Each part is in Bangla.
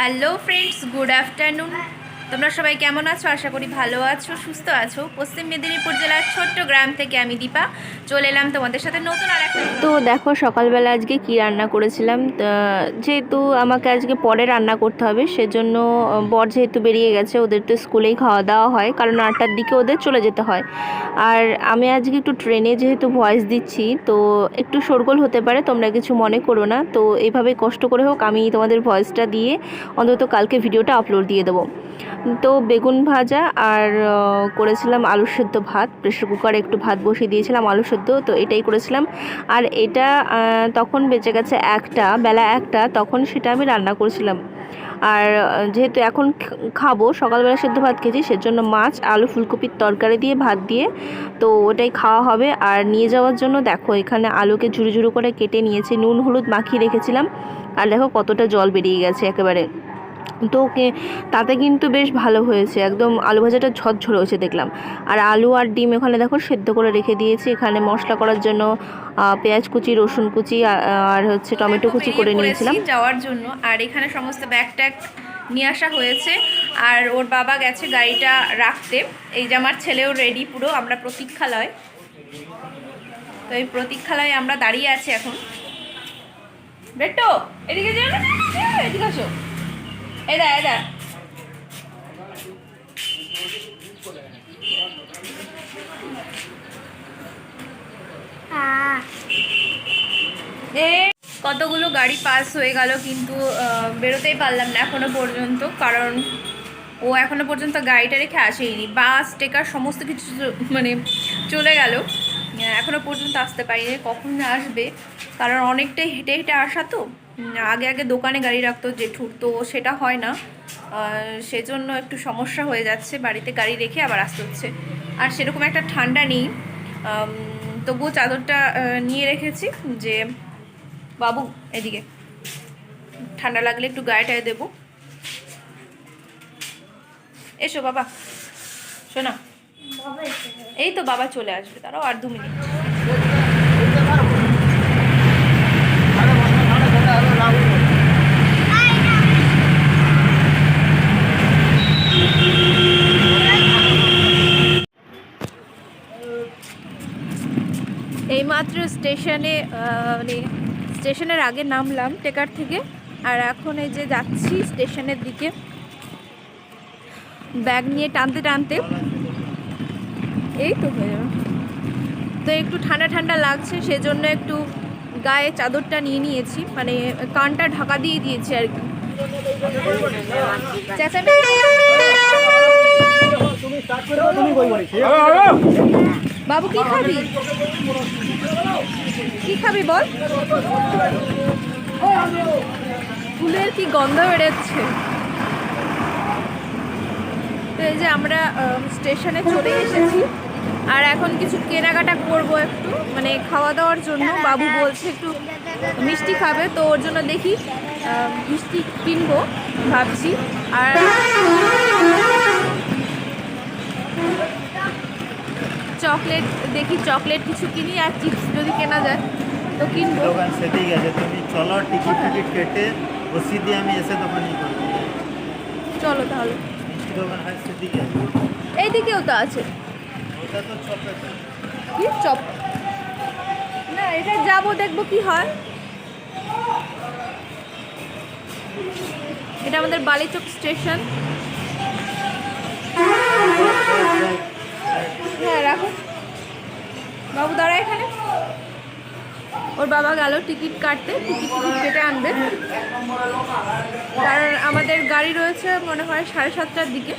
হ্যালো ফ্রেন্ডস গুড আফটারনুন তোমরা সবাই কেমন আছো? আশা করি ভালো আছো, সুস্থ আছো। পশ্চিম মেদিনীপুর জেলার ছোট্ট গ্রাম থেকে আমি দীপা। চলে এলাম তোমাদের সাথে নতুন আর একটা তো দেখো, সকালবেলা আজকে কি রান্না করেছিলাম? যেহেতু আমাকে আজকে পরে রান্না করতে হবে, সেজন্য বর যেহেতু বেরিয়ে গেছে, ওদের তো স্কুলেই খাওয়া দাওয়া হয়, কারণ আটটার দিকে ওদের চলে যেতে হয়। আর আমি আজকে একটু ট্রেনে যেহেতু ভয়েস দিচ্ছি, তো একটু শোরগোল হতে পারে, তোমরা কিছু মনে করো না। তো এইভাবে কষ্ট করে হোক, আমি তোমাদের ভয়েসটা দিয়ে অন্তত কালকে ভিডিওটা আপলোড দিয়ে দেবো। তো বেগুন ভাজা আর করেছিলাম আলু সেদ্ধ ভাত। প্রেশার কুকারে একটু ভাত বসিয়ে দিয়েছিলাম আলু সেদ্ধ, তো এটাই করেছিলাম। আর এটা তখন বেঁচে গেছে একটা, বেলা একটা, তখন সেটা আমি রান্না করেছিলাম। আর, যেহেতু এখন খাব, সকালবেলা সেদ্ধ ভাত খেয়েছি, সেজন্য মাছ, আলু, ফুলকপির তরকারি দিয়ে, ভাত দিয়ে, তো ওটাই খাওয়া হবে। আর নিয়ে যাওয়ার জন্য দেখো, এখানে আলুকে ঝুরু ঝুরু করে কেটে নিয়েছি, নুন, হলুদ মাখিয়ে রেখেছিলাম। আর দেখো কতটা জল বেরিয়ে গেছে একেবারে। তো তাতে কিন্তু বেশ ভালো হয়েছে। একদম আলু ভাজাটা ঝরঝরে হয়েছে দেখলাম। আর আলু আর ডিম এখানে দেখো সেদ্ধ করে রেখে দিয়েছি। এখানে মশলা করার জন্য পেঁয়াজ কুচি রসুন কুচি আর হচ্ছে টমেটো কুচি করে নিয়েছিলাম। যাওয়ার জন্য। আর এখানে সমস্ত ব্যাগ ট্যাগ নিয়ে আসা হয়েছে। আর ওর বাবা গেছে গাড়িটা রাখতে। এই যে আমার ছেলেও রেডি পুরো আমরা প্রতীক্ষালয়। তো এই প্রতীক্ষালয়ে আমরা দাঁড়িয়ে আছি এখন। বেটো এদিকে যাও এদিকে আসো। এদা এদা এ, কতগুলো গাড়ি পাস হয়ে গেল কিন্তু বেরোতেই পারলাম না এখনও পর্যন্ত, কারণ ও এখনও পর্যন্ত গাড়িটা রেখে আসেইনি। বাস, টেকার, সমস্ত কিছু মানে চলে গেল। এখনও পর্যন্ত আসতে পারিনি। কখন আসবে? কারণ অনেকটাই হেঁটে হেঁটে আসা তো। আগে আগে দোকানে গাড়ি রাখতো জেঠুর তো সেটা হয় না। সেজন্য একটু সমস্যা হয়ে যাচ্ছে বাড়িতে গাড়ি রেখে আবার আসতে হচ্ছে। আর সেরকম একটা ঠান্ডা নেই। তবুও চাদরটা নিয়ে রেখেছি যে বাবু এদিকে। ঠান্ডা লাগলে একটু গায়েটায় দেবো। এসো বাবা। শোনা। এই তো বাবা চলে আসবে তারাও আর দু মিনিট। স্টেশনে মানে স্টেশনের আগে নামলাম টেকার থেকে। আর এখন এই যে যাচ্ছি স্টেশনের দিকে ব্যাগ নিয়ে টানতে টানতে। এই তো হয়ে যাবে তো একটু ঠান্ডা ঠান্ডা লাগছে সেজন্য একটু গায়ে চাদরটা নিয়ে নিয়েছি। মানে কানটা ঢাকা দিয়ে দিয়েছি আর কি। চেঁচামেচি বাবু কি খাবি? কি খাবি বল? ফুলের কি গন্ধ বেরোচ্ছে? তো এই যে আমরা স্টেশনে চলে এসেছি। আর এখন কিছু কেনাকাটা করব একটু মানে খাওয়া দাওয়ার জন্য। বাবু বলছে একটু মিষ্টি খাবে, তো ওর জন্য দেখি মিষ্টি কিনবো, ভাবছি। আর চকলেট, দেখি চকলেট কিছু কিনি আর চিপস যদি কেনা যায়। তো কিনবো? দোকান সেদিকে গেছে। তুমি চলো টিকিট টিকিট কেটে বসিয়ে দিয়ে আমি এসে দোকানই করব চলো তাহলে। মিষ্টি দোকান হয় সেদিকে। এইদিকেও তো আছে। ওটা তো চপে কি চপ? না এটা যাব দেখব কি হয়। এটা আমাদের বালিচক স্টেশন। হ্যাঁ রাখো। বাবু দাঁড়া এখানে। ওর বাবা গেল টিকিট কাটতে, টিকিট কেটে আনবে। কারণ আমাদের গাড়ি রয়েছে মনে হয় সাড়ে সাতটার দিকে।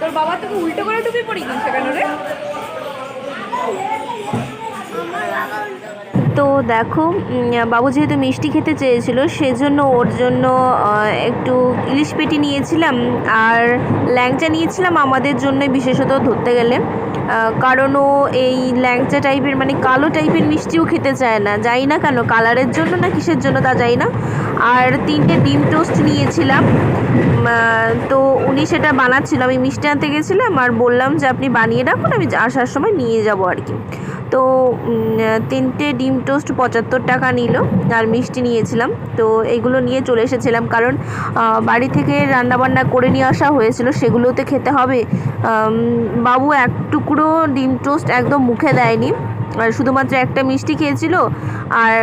তোর বাবা তোকে উল্টো করে টুপি পরি কিনছে কেন রে? তো দেখো বাবু যেহেতু মিষ্টি খেতে চেয়েছিল, সেজন্য ওর জন্য একটু ইলিশ পেটি নিয়েছিলাম, আর ল্যাংচা নিয়েছিলাম আমাদের জন্য বিশেষত ধরতে গেলে। কারণ ও এই ল্যাংচা টাইপের মানে কালো টাইপের মিষ্টিও খেতে চায় না। যাই না কেন? কালারের জন্য না কিসের জন্য তা যাই না। আর তিনটে ডিম টোস্ট নিয়েছিলাম। তো উনি সেটা বানাচ্ছিল। আমি মিষ্টি আনতে গেছিলাম আর বললাম যে, আপনি বানিয়ে রাখুন, আমি আসার সময় নিয়ে যাব আর কি। তো তিনটে ডিম টোস্ট পঁচাত্তর টাকা নিল আর মিষ্টি নিয়েছিলাম। তো এগুলো নিয়ে চলে এসেছিলাম কারণ বাড়ি থেকে রান্নাবান্না করে নিয়ে আসা হয়েছিল, সেগুলোতে খেতে হবে। বাবু এক টুকরো ডিম টোস্ট একদম মুখে দেয়নি। শুধুমাত্র একটা মিষ্টি খেয়েছিল আর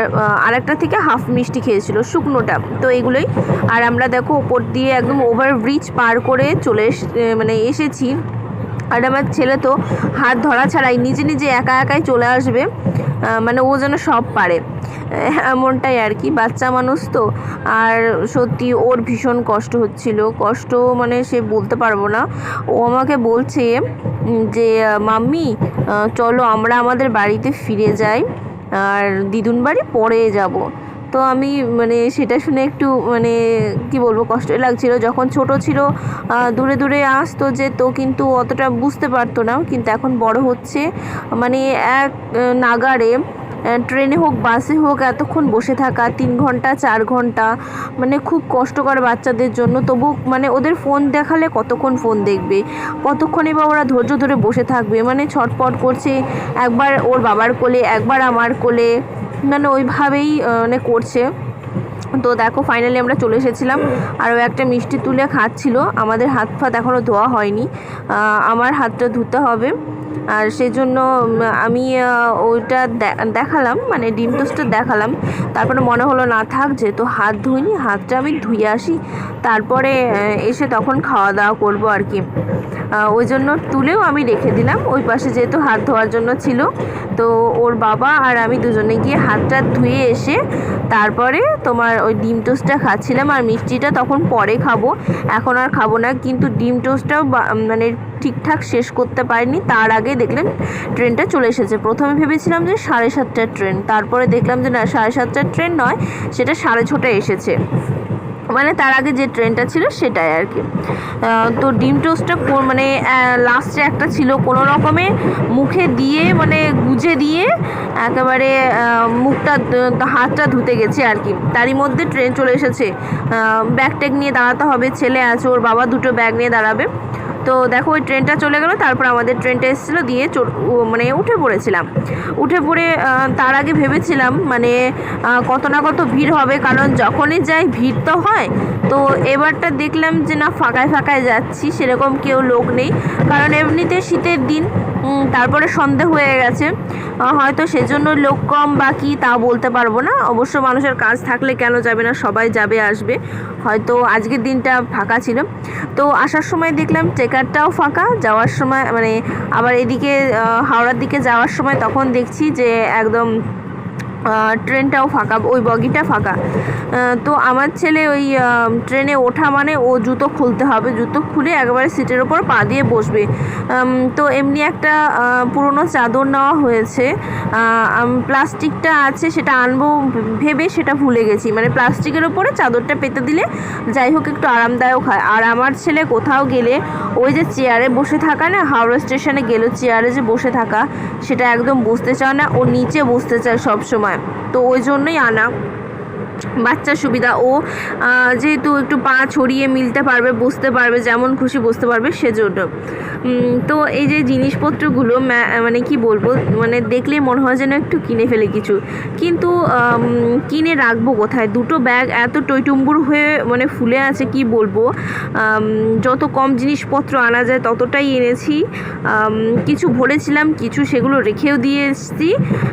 আরেকটা থেকে হাফ মিষ্টি খেয়েছিল, শুকনোটা। তো এগুলোই। আর আমরা দেখো ওপর দিয়ে একদম ওভার ব্রিজ পার করে চলে মানে এসেছি। আর আমার ছেলে তো হাত ধরা ছাড়াই নিজে নিজে একা একাই চলে আসবে মানে ও যেন সব পারে। এমনটাই আর কি। বাচ্চা মানুষ তো। আর সত্যি ওর ভীষণ কষ্ট হচ্ছিল। কষ্ট মানে সে বলতে পারব না। ও আমাকে বলছে যে, মাম্মি চলো আমরা আমাদের বাড়িতে ফিরে যাই। আর দিদুন বাড়ি পরে যাব। তো আমি মানে সেটা শুনে একটু মানে কি বলব, কষ্ট লাগছিল। যখন ছোট ছিল দূরে দূরে আসতো যে তো কিন্তু অতটা বুঝতে পারতো না। কিন্তু এখন বড় হচ্ছে। মানে এক নাগারে ট্রেনে হোক, বাসে হোক, এতক্ষণ বসে থাকা, তিন ঘণ্টা, চার ঘণ্টা মানে খুব কষ্টকর বাচ্চাদের জন্য। তবু মানে ওদের ফোন দেখালে কতক্ষণ ফোন দেখবে? কতক্ষণে বা ওরা ধৈর্য ধরে বসে থাকবে? মানে ছটপট করছে, একবার ওর বাবার কোলে, একবার আমার কোলে মানে ওইভাবেই মানে করছে। তো দেখো ফাইনালি আমরা চলে এসেছিলাম। আর ও একটা মিষ্টি তুলে খাচ্ছিল। আমাদের হাত ফাত এখনও ধোয়া হয়নি। আমার হাতটা ধুতে হবে। আর সেই জন্য আমি ওইটা দেখালাম মানে ডিম টোস্টটা দেখালাম। তারপরে মনে হলো, না থাক, যেহেতু হাত ধুইনি, হাতটা আমি ধুয়ে আসি। তারপরে এসে তখন খাওয়া দাওয়া করব আর কি। ওই জন্য তুলেও আমি রেখে দিলাম। ওই পাশে যেহেতু হাত ধোয়ার জন্য ছিল, তো ওর বাবা আর আমি দুজনে গিয়ে হাতটা ধুয়ে এসে, তারপরে তোমার ওই ডিম টোস্টটা খাচ্ছিলাম আর মিষ্টিটা তখন পরে খাব। এখন আর খাব না, কিন্তু ডিম টোস্টটাও মানে ঠিকঠাক শেষ করতে পারিনি। তার আগে দেখলেন ট্রেনটা চলে এসেছে। প্রথমে ভেবেছিলাম যে সাড়ে সাতটার ট্রেন, তারপরে দেখলাম যে না, সাড়ে সাতটার ট্রেন নয়, সেটা সাড়ে ছটায় এসেছে। মানে তার আগে যে ট্রেনটা ছিল সেটাই আর কি। তো ডিম টোস্টটা মানে লাস্টে একটা ছিল কোনো রকমে মুখে দিয়ে মানে গুজে দিয়ে একেবারে মুখটা হাতটা ধুতে গেছে আর কি। তারই মধ্যে ট্রেন চলে এসেছে। ব্যাগ ট্যাগ নিয়ে দাঁড়াতে হবে, ছেলে আছে, ওর বাবা দুটো ব্যাগ নিয়ে দাঁড়াবে। তো দেখো ওই ট্রেনটা চলে গেল, তারপর আমাদের ট্রেনটা এসেছিল দিয়ে মানে উঠে পড়েছিলাম। উঠে পড়ে তার আগে ভেবেছিলাম মানে কত না কত ভিড় হবে, কারণ যখনই যাই ভিড় তো হয়। তো এবারটা দেখলাম যে না, ফাঁকায় ফাঁকায় যাচ্ছি, সেরকম কেউ লোক নেই। কারণ এমনিতে শীতের দিন তারপরে সন্ধে হয়ে গেছে। হয়তো সেজন্য লোক কম বা কী তা বলতে পারব না। অবশ্য মানুষের কাজ থাকলে কেন যাবে না, সবাই যাবে, আসবে। হয়তো আজকের দিনটা ফাঁকা ছিল। তো আসার সময় দেখলাম ট্রেকারটাও ফাঁকা। যাওয়ার সময় মানে আবার এদিকে হাওড়ার দিকে যাওয়ার সময় তখন দেখছি যে একদম ট্রেনটাও ফাঁকা, ওই বগিটা ফাঁকা। তো আমার ছেলে ওই ট্রেনে ওঠা মানে ও জুতো খুলতে হবে। জুতো খুলে একেবারে সিটের ওপর পা দিয়ে বসবে। তো এমনি একটা পুরনো চাদর নেওয়া হয়েছে। প্লাস্টিকটা আছে, সেটা আনব ভেবে সেটা ভুলে গেছি। মানে প্লাস্টিকের ওপরে চাদরটা পেতে দিলে যাই হোক একটু আরামদায়ক হয়। আর আমার ছেলে কোথাও গেলে ওই যে চেয়ারে বসে থাকা না, হাওড়া স্টেশনে গেল চেয়ারে যে বসে থাকা, সেটা একদম বসতে চায় না। ও নিচে বসতে চায় সব সময় তো ওই জন্যই আনা। বাচ্চার সুবিধা ও যেহেতু একটু পা ছড়িয়ে মিলতে পারবে, বসতে পারবে, যেমন খুশি বসতে পারবে, সেজন্য। তো এই যে জিনিসপত্রগুলো মানে কি বলব মানে দেখলেই মনে হয় যেন একটু কিনে ফেলে কিছু। কিন্তু কিনে রাখব কোথায়? দুটো ব্যাগ এত টইটুম্বুর হয়ে মানে ফুলে আছে, কি বলব? যত কম জিনিসপত্র আনা যায়, ততটাই এনেছি। কিছু ভরেছিলাম, কিছু সেগুলো রেখেও দিয়ে এসেছি।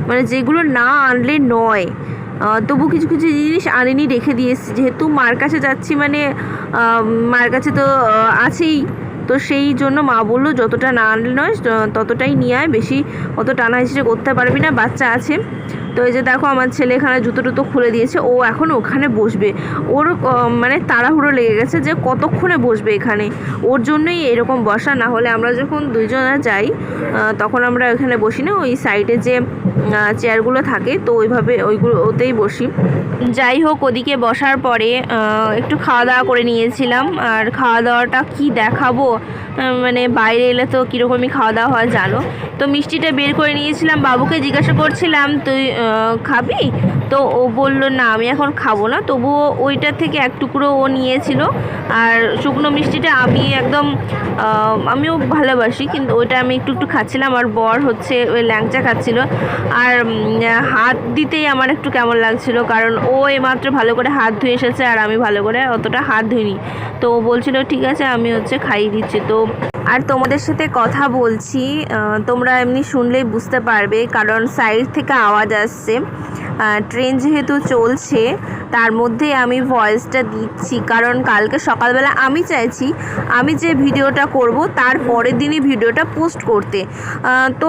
মানে যেগুলো না আনলে নয়। তবু কিছু কিছু জিনিস আনেনি, রেখে দিয়ে এসেছি। যেহেতু মার কাছে যাচ্ছি মানে মার কাছে তো আছেই। তো সেই জন্য মা বলল, যতটা না আনলে নয় ততটাই নিয়ে আয়। বেশি অত টানা হিসেবে করতে পারবি না। বাচ্চা আছে। তো এই যে দেখো আমার ছেলে এখানে জুতো টুতো খুলে দিয়েছে, ও এখন ওখানে বসবে। ওর মানে তাড়াহুড়ো লেগে গেছে যে কতক্ষণে বসবে এখানে? ওর জন্যই এরকম বসা, না হলে আমরা যখন দুইজনা যাই তখন আমরা ওখানে বসি না, ওই সাইডে যে চেয়ারগুলো থাকে, তো ওইভাবে ওইগুলো, ওতেই বসি। যাই হোক, ওদিকে বসার পরে একটু খাওয়া দাওয়া করে নিয়েছিলাম, আর খাওয়া দাওয়াটা কি দেখাবো? মানে বাইরে এলে তো কীরকমই খাওয়া দাওয়া হয় জানো। তো মিষ্টিটা বের করে নিয়েছিলাম, বাবুকে জিজ্ঞাসা করছিলাম, তুই খাবি? তো ও বলল, না, আমি এখন খাব না। তবুও ওইটা থেকে এক টুকরো ও নিয়েছিল। আর শুকনো মিষ্টিটা আমি একদম আমিও ভালোবাসি, কিন্তু ওইটা আমি একটু একটু খাচ্ছিলাম। আর বর হচ্ছে ওই ল্যাংচা খাচ্ছিল। আর হাত দিতেই আমার একটু কেমন লাগছিল, কারণ ও এইমাত্র ভালো করে হাত ধুয়ে এসেছে, আর আমি ভালো করে অতটা হাত ধুইনি। তো ও বলছিল, ঠিক আছে, আমি হচ্ছে খাইয়ে দিচ্ছি। তো আর তোমাদের সাথে কথা বলছি তোমরা এমনি শুনলেই বুঝতে পারবে, কারণ সাইড থেকে আওয়াজ আসছে। ট্রেন যেহেতু চলছে, তার মধ্যেই আমি ভয়েসটা দিচ্ছি। কারণ কালকে সকালবেলা আমি চাইছি আমি যে ভিডিওটা করব, তার পরের দিনই ভিডিওটা পোস্ট করতে। তো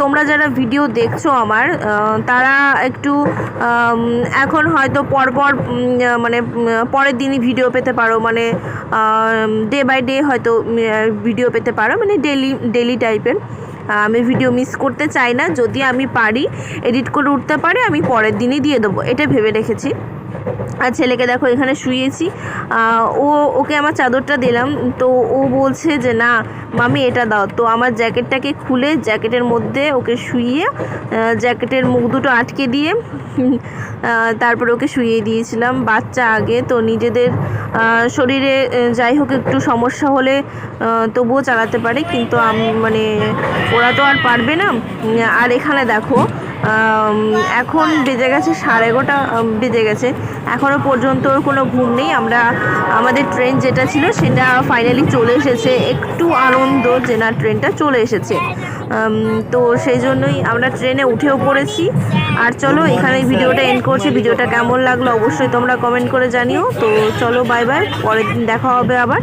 তোমরা যারা ভিডিও দেখছ আমার তারা একটু এখন হয়তো পরপর মানে পরের দিনই ভিডিও পেতে পারো। মানে ডে বাই ডে হয়তো ভিডিও পেতে পারো। মানে ডেলি ডেলি টাইপের আমি ভিডিও মিস করতে চাই না। যদি আমি পারি এডিট করে উঠতে পারি, আমি পরের দিনই দিয়ে দেবো। এটা ভেবে রেখেছি। আর ছেলেকে দেখো, এখানে শুয়েছি। ও, ওকে আমার চাদরটা দিলাম। তো ও বলছে যে, না, মামি, এটা দাও। তো আমার জ্যাকেটটাকে খুলে জ্যাকেটের মধ্যে ওকে শুইয়ে জ্যাকেটের মুখ দুটো আটকে দিয়ে তারপর ওকে শুইয়ে দিয়েছিলাম। বাচ্চা আগে, তো নিজেদের শরীরে যাই হোক, একটু সমস্যা হলে তবুও চালাতে পারে। কিন্তু মানে ওরা তো আর পারবে না। আর এখানে দেখো এখন বেজে গেছে সাড়ে এগারোটা বেজে গেছে। এখনও পর্যন্ত কোনো ঘুম নেই। আমরা, আমাদের ট্রেন যেটা ছিল সেটা ফাইনালি চলে এসেছে। একটু আনন্দ যে না ট্রেনটা চলে এসেছে। তো সেই জন্যই আমরা ট্রেনে উঠেও পড়েছি। আর চলো, এখানে ভিডিওটা এন্ড করছি। ভিডিওটা কেমন লাগল অবশ্যই তোমরা কমেন্ট করে জানিও। তো চলো বাই বাই পরের দিন দেখা হবে আবার।